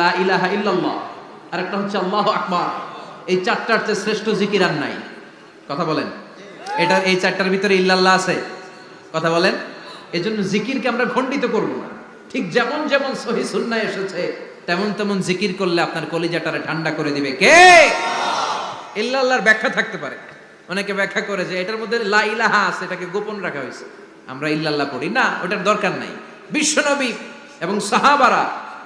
লা ইলাহা ইল্লাল্লাহ। আর একটা হচ্ছে আকবার। এই চারটার চেয়ে শ্রেষ্ঠ জিকির আর নাই। কথা বলেন। এই চারটার ভিতরে ইল্লাল্লাহ আছে। কথা বলেন। জিকিরকে আমরা খণ্ডিত করব না। ঠিক যেমন যেমন সহি এসেছে, তেমন তেমন জিকির করলে আপনার কলিজাটারে ঠান্ডা করে দিবে। কে? ইল্লাল্লাহর ব্যাখ্যা থাকতে পারে। অনেকে ব্যাখ্যা করে যে এটার মধ্যে লা ইলাহা আছে, এটাকে গোপন রাখা হয়েছে। আমরা ইল্লাল্লাহ পড়ি। না, ওটার দরকার নাই। বিশ্বনবী এবং সাহাবারা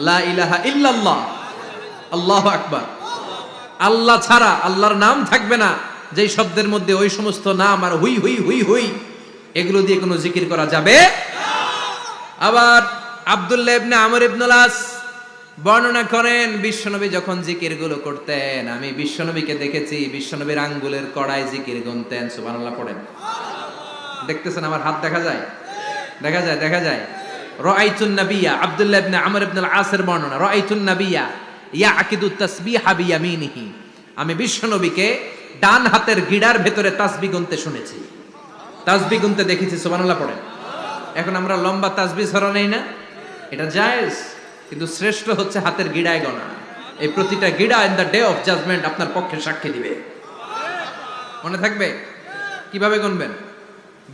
লা ইলাহা ইল্লাল্লাহ। আল্লাহু আকবার। আল্লাহ ছাড়া আল্লাহর নাম থাকবে না। যেই শব্দের মধ্যে ওই সমস্ত নাম আর হুই হুই হুই হুই, এগুলো দিয়ে কোনো জিকির করা যাবে? আবার আব্দুল্লাহ ইবনে আমর ইবনুল আস বর্ণনা করেন, বিশ্বনবী যখন জিকিরগুলো করতেন, আমি বিশ্বনবীকে দেখেছি, বিশ্বনবীর আঙ্গুলের কড়াই জিকির গুনতেন, সুবহানাল্লাহ পড়েন। দেখতেছেন আমার হাত দেখা যায়? দেখা যায় দেখা যায়। রাআইতুন নাবিয়া, আব্দুল্লাহ ইবনে আমর ইবনুল আসের বর্ণনা, রাআইতুন নাবিয়া ইয়াকিদু তাসবিহা বিয়ামিনিহি। আমি বিশ্বনবীকে ডান হাতের গিড়ার ভেতরে তাসবি গুনতে শুনেছি। তাসবি গুনতে দেখেছি, সুবহানাল্লাহ পড়েন। এখন আমরা লম্বা তাসবি ছড়া নেই না? এটা জায়েজ, কিন্তু শ্রেষ্ঠ হচ্ছে হাতের গিড়ায় গণা। এই প্রতিটা গিড়া in the day of judgement আপনার পক্ষে সাক্ষী দিবে। মনে থাকবে? কীভাবে গুনবেন?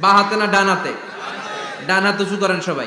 বা হাতে না ডান হাতে? ডান হাত উঁচু করেন সবাই।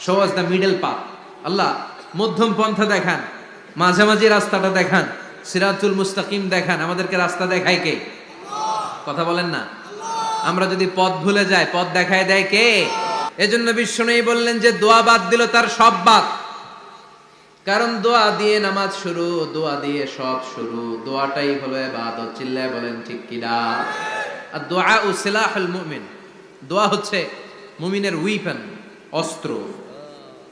show us the middle path Allah, মধ্যম পন্থা দেখান, মাঝামাঝি রাস্তাটা দেখান, সিরাজুল মুস্তাকিম দেখান, আমাদেরকে রাস্তা দেখায় কে? কথা বলেন না? আমরা যদি পথ ভুলে যাই, পথ দেখায় দেয় কে? এজন্য বিশ্বনয়ী বললেন যে, দোয়া বাদ দিল তার সব বাদ। কারণ দোয়া দিয়ে নামাজ শুরু, দোয়া দিয়ে সব শুরু। দোয়াটাই হলো এবাদত চিল্লায় বলেন, ঠিক কিনা আর দোয়া ও সিলাহুল মুমিন। দোয়া হচ্ছে মুমিনের উইপেন অস্ত্র।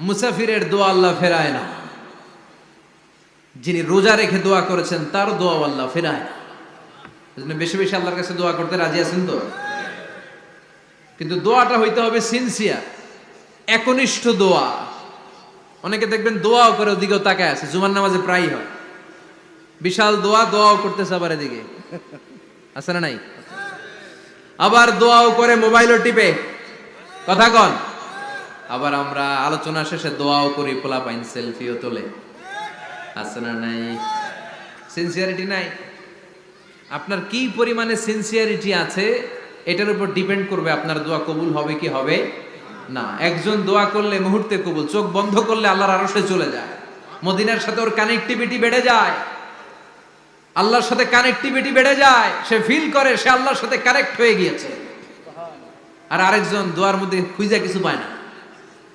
মুসাফিরের দোয়া আল্লাহ ফেরায় না। যিনি রোজা রেখে দোয়া করেছেন তার দোয়া আল্লাহ ফেরায় না। বেশি বেশি আল্লাহর কাছে দোয়া করতে রাজি আছেন তো? কিন্তু দোয়াটা হইতে হবে সিনসিয়ার একনিষ্ঠ দোয়া। অনেকে দেখবেন দোয়াও করে ওদিকেও তাকায় আছে, জুমার নামাজে প্রায় হয়। বিশাল দোয়া, দোয়াও করতেছে আবার এদিকে। আছে না নাই? আবার দোয়াও করে মোবাইলও টিপে। কথা কন। আবার আমরা আলোচনা শেষে দোয়াও করি পোলা পাইন সেলফিও তোলে। আছে না নাই? সিনসিয়ারিটি নাই? আপনার কি পরিমাণে সিনসিয়ারিটি আছে, এটার উপর ডিপেন্ড করবে আপনার দোয়া কবুল হবে কি হবে না। একজন দোয়া করলে মুহূর্তে কবুল, চোখ বন্ধ করলে আল্লাহর আরশে চলে যায়। মদিনার সাথে ওর কানেক্টিভিটি বেড়ে যায়। আল্লাহর সাথে কানেক্টিভিটি বেড়ে যায়, সে ফিল করে, সে আল্লাহর সাথে কানেক্ট হয়ে গিয়েছে। আর আরেকজন দোয়ার মধ্যে খুঁজে কিছু পায় না।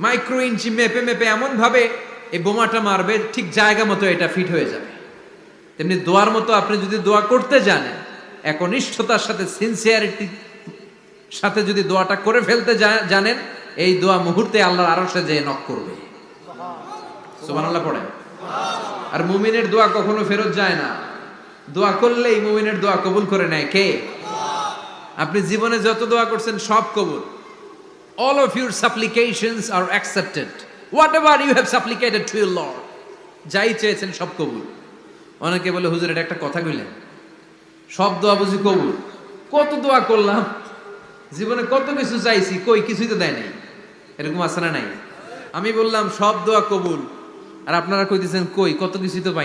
মাইক্রো ইঞ্চি মেপে মেপে এমন ভাবে এই বোমাটা মারবে, ঠিক জায়গা মতো এটা ফিট হয়ে যাবে। তেমনি দোয়ার মতো আপনি যদি দোয়া করতে জানেন, একনিষ্ঠতার সাথে সিনসিয়ারিটি সাথে যদি দোয়াটা করে ফেলতে জানেন, এই দোয়া মুহূর্তে আল্লাহর আরশে যেয়ে নক করবে। পড়ে আর মুমিনের দোয়া কখনো ফেরত যায় না। দোয়া করলেই মুমিনের দোয়া কবুল করে নেয় কে? আপনি জীবনে যত দোয়া করছেন সব কবুল। All of your supplications are accepted. Whatever you have supplicated to your lord, যাই চেয়েছেন সব কবুল। অনেকে বলে, হুজুর, এটা একটা কথা কইলেন। সব দোয়া বুঝি কবুল। কত দোয়া করলাম। জীবনে কত কিছু চাইছি, কই কিছুই তো দেয় নাই এরকম আছে না নাই? আমি বললাম, সব দোয়া কবুল। আর আপনারা কইতেছেন, কই? কত কিছুই তো পাই